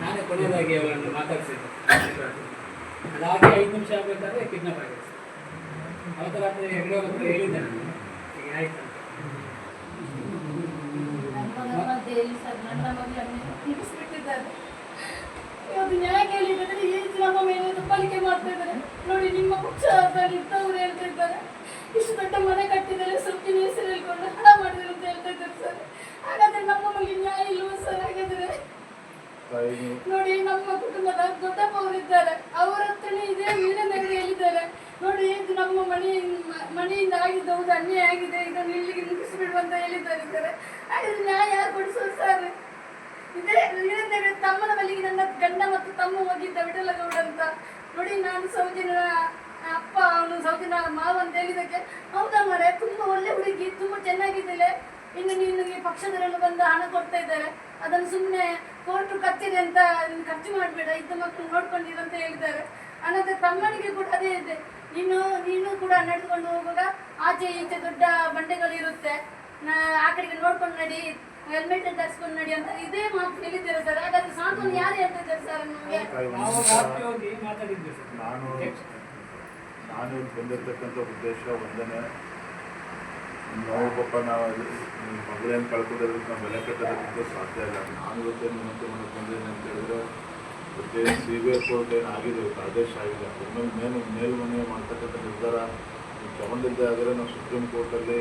ನಾನೇ ಕೊನೆಯದಾಗಿ ಅವರನ್ನು ಮಾತಾಡ್ಸಿದ್ದೆ ಅದಾಗಿ ಐದು ನಿಮಿಷ ಆಗಬೇಕಾದ್ರೆ ಕಿಡ್ನಾಪ್ ಆಗಿದೆ. ಅವತ್ತು ರಾತ್ರಿ ಹೆಗಡೆ ಹತ್ರ ಹೇಳಿದ್ದೆ ನಾನು ಹೀಗೆ ಆಯ್ತು? ನನ್ನ ಮಗಳು ಹಿಡಿಸ್ಬಿಟ್ಟಿದ್ದಾರೆ ಇವತ್ತು ನ್ಯಾಯ ಕೇಳಿದ್ರೆ ನಮ್ಮ ಮೇಲೆ ಪಾಲಿಕೆ ಮಾಡ್ತಾ ಇದ್ದಾರೆ? ನೋಡಿ, ನಿಮ್ಮ ಪಕ್ಷದಲ್ಲಿ ಇದ್ದವರು ಹೇಳ್ತಾ ಇದ್ದಾರೆ. ಇಷ್ಟು ದೊಡ್ಡ ಮನೆ ಕಟ್ಟಿದರೆ ಸೊಪ್ಪಿನ ಹೆಸರು ಹೇಳ್ಕೊಂಡು ಹಣ ಮಾಡಿದ್ರು ಅಂತ ಹೇಳ್ತಾ ಇದ್ದಾರೆ ಸರ್. ಹಾಗಾದ್ರೆ ನಮ್ಮ ಮಗಳಿಗೆ ನ್ಯಾಯ ಇಲ್ವ ಸರ್? ಹಾಗಾದ್ರೆ? ನೋಡಿ, ನಮ್ಮ ಕುಟುಂಬದ ದೊಡ್ಡಪ್ಪ ಅವರಿದ್ದಾರೆ ಅವರ ಹತ್ರನೇ ಇದೇ ವೀರನಗರ ಹೇಳಿದ್ದಾರೆ ನೋಡಿ, ಇದು ನಮ್ಮ ಮನೆಯ ಮನೆಯಿಂದ ಆಗಿದ್ದು ಹೌದು, ಅನ್ಯಾಯ ಆಗಿದೆ. ಇದನ್ನು ಇಲ್ಲಿಗೆ ಮುಗಿಸಿಬಿಡು ಅಂತ ಹೇಳಿದ್ದಾರೆ ಸರ್. ಹಾಗಾದ್ರೆ ನ್ಯಾಯ ಯಾರು ಕೊಡಿಸೋದು ಸರ್? ಇದೇ ವೀರನಗರ ತಮ್ಮನ ಬಳಿಗೆ ನನ್ನ ಗಂಡ ಮತ್ತು ತಮ್ಮ ಹೋಗಿದ್ದ ವಿಠಲಗೌಡ ನೋಡಿ ನಾನು ಸೌದಿನ ಅಪ್ಪ, ಅವನು ಸೌದಿನ ಮಾವ ಅಂತ ಹೇಳಿದಕ್ಕೆ ಹೌದಾ ಮರೆ ತುಂಬಾ ಒಳ್ಳೆ ಹುಡುಗಿ, ತುಂಬಾ ಚೆನ್ನಾಗಿದ್ದಾಳೆ. ಇನ್ನು ನೀನು ಈ ಪಕ್ಷದವರೆಲ್ಲ ಬಂದು ಹಣ ಕೊಡ್ತಾ ಇದ್ದಾರೆ. ಅದನ್ನು ಸುಮ್ಮನೆ ಕೋರ್ಟು ಕಚ್ಚಿದೆ ಅಂತ ನೀನು ಖರ್ಚು ಮಾಡಬೇಡ, ಇದ್ದ ಮಕ್ಕಳು ನೋಡ್ಕೊಂಡಿರು ಅಂತ ಹೇಳಿದ್ದಾರೆ. ಅನ್ನೋದು ತಮ್ಮನಿಗೆ ಕೂಡ ಅದೇ ಇದೆ. ನೀನು ನೀನು ಕೂಡ ನಡೆದುಕೊಂಡು ಹೋಗುವಾಗ ಆಚೆ ಈಚೆ ದೊಡ್ಡ ಬಂಡೆಗಳಿರುತ್ತೆ ಇರುತ್ತೆ. ಆ ಕಡೆಗೆ ನೋಡ್ಕೊಂಡು ನಡಿ ಹೆಲ್ಮೆಟ್ ಧರಿಸ್ಕೊಂಡು ನಡಿ ಅಂತ ಇದೇ ಮಾತು ಹೇಳಿದ್ದಾರೆ ಸರ್. ನಾನು ನಾನು ಬಂದಿರತಕ್ಕಂಥ ಉದ್ದೇಶ ಒಂದನೇ ನೋವು ಪಾಪ ನಾವು ಮಗಳೇನು ಕಳ್ಕೊಂಡಿರೋದಕ್ಕೆ ನಾವು ಬೆಲೆ ಕಟ್ಟೋದಕ್ಕೆ ಸಾಧ್ಯ ಇಲ್ಲ. ನಾನು ಇವತ್ತು ನಿಮ್ಮಂತ ವಿನಂತಿ ಮಾಡಕ್ಕೆ ಬಂದಿದ್ದೀನಿ ಅಂತ ಹೇಳಿದ್ರೆ ಇವತ್ತೇ ಸಿ ಬಿ ಐ ಕೋರ್ಟ್ ಏನು ಆಗಿದೆ ಇವತ್ತು ಆದೇಶ ಆಗಿದೆ. ಒಮ್ಮೆ ಮೇಲು ಮೇಲ್ಮನವಿ ಮಾಡ್ತಕ್ಕಂಥ ನಿರ್ಧಾರ ನೀವು ತಗೊಂಡಿದ್ದೆ ಆದರೆ ನಾವು ಸುಪ್ರೀಂ ಕೋರ್ಟಲ್ಲಿ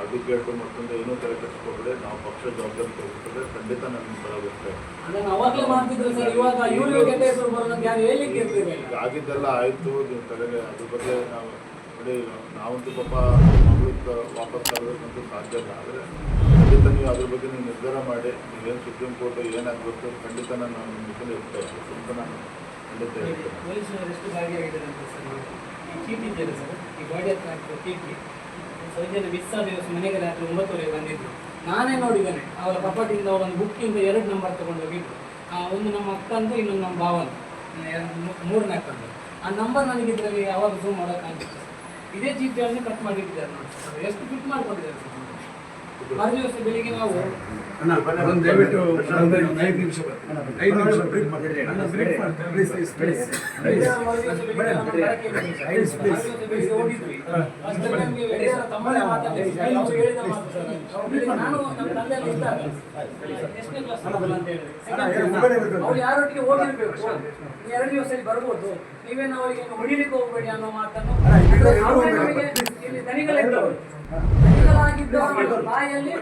ಅಡ್ವೊಕೇಟು ಮತ್ತೊಂದು ಏನೂ ತಲೆ ಕೆಡಿಸ್ಕೊಬೇಡಿ ನಾವು ಪಕ್ಷ ಜವಾಬ್ದಾರಿ ತೆಗೆದುಕೊಂಡ್ರೆ ಖಂಡಿತ ನನ್ನ ಬಲ ಆಗಿದ್ದೆಲ್ಲ ಆಯಿತು ನೀವು ತಲೆಗೆ ಅದ್ರ ಬಗ್ಗೆ ನಾವು ನೋಡಿ ನಾವಂತೂ ಪಾಪ ಮಗಳಿಗೆ ವಾಪಸ್ ತರಬೇಕಂತೂ ಸಾಧ್ಯ ಇಲ್ಲ. ಆದರೆ ಖಂಡಿತ ನೀವು ಅದ್ರ ಬಗ್ಗೆ ನೀವು ನಿರ್ಧಾರ ಮಾಡಿ ನೀವೇನು ಸುಪ್ರೀಂ ಕೋರ್ಟ್ ಏನಾಗಬೇಕು ಖಂಡಿತ ನಾನು ನಿಮ್ಮ ಜೊತೆ ಇದ್ದೆ. ಅಂತ ನಾನು ಖಂಡಿತ ಹೇಳ್ತೇನೆ. ಈ ಚೀಟಿ ಇದೆಯಲ್ಲ ಸರ್. ಈ ಗಾಡಿ ಹತ್ರ ಹಾಕಿದ ಚೀಟಿ ಸೌಜನ್ಯ ಮಿಸ್ ಆದ ದಿವಸ ಮನೆಗೆ ರಾತ್ರಿ ಒಂಬತ್ತುವರೆಗೆ ಬಂದಿದ್ರು. ನಾನೇ ನೋಡಿದ್ದೇನೆ. ಅವರ ಕಪಾಟಿಂದ ಒಂದು ಬುಕ್ಕಿಂದ ಎರಡು ನಂಬರ್ ತಗೊಂಡು ಆ, ಒಂದು ನಮ್ಮ ಅಕ್ಕಂದು ಇನ್ನೊಂದು ನಮ್ಮ ಭಾವಂದು ಮೂರನೇ ಅಕ್ಕಂದು ಆ ನಂಬರ್ ನನಗೆ ಇದರಲ್ಲಿ ಯಾವಾಗ ಝೂಮ್ ಮಾಡೋಕ್ಕಾಗಿತ್ತು ಇದೇ ಚೀಟಿಯನ್ನು ಕಟ್ ಮಾಡಿಟ್ಟಿದ್ದಾರೆ ನೋಡಿ. ಸರ್ ಎಷ್ಟು ಫಿಟ್ ಮಾಡ್ಕೊಂಡಿದ್ದಾರೆ ಸರ್. ಮರು ದಿವಸ ಬೆಳಿಗ್ಗೆ ನಾವು ಅಣ್ಣ ಒಂದು ದಯವಿಟ್ಟು ಒಂದು ಐದು ನಿಮಿಷ. ಐದು ನಿಮಿಷ ಬ್ರೇಕ್ ಅವ್ರು ಯಾರೊಟ್ಟಿಗೆ ಎರಡು ಬರ್ಬೋದು. ನೀವೇನು ಅವರಿಗೆ ಹೊಡಿಲಿಕ್ಕೆ ಹೋಗ್ಬೇಡಿ ಅನ್ನೋ ಮಾತನ್ನು ಇಲ್ಲಿ ಅವ್ರೇ ನಮಗೆ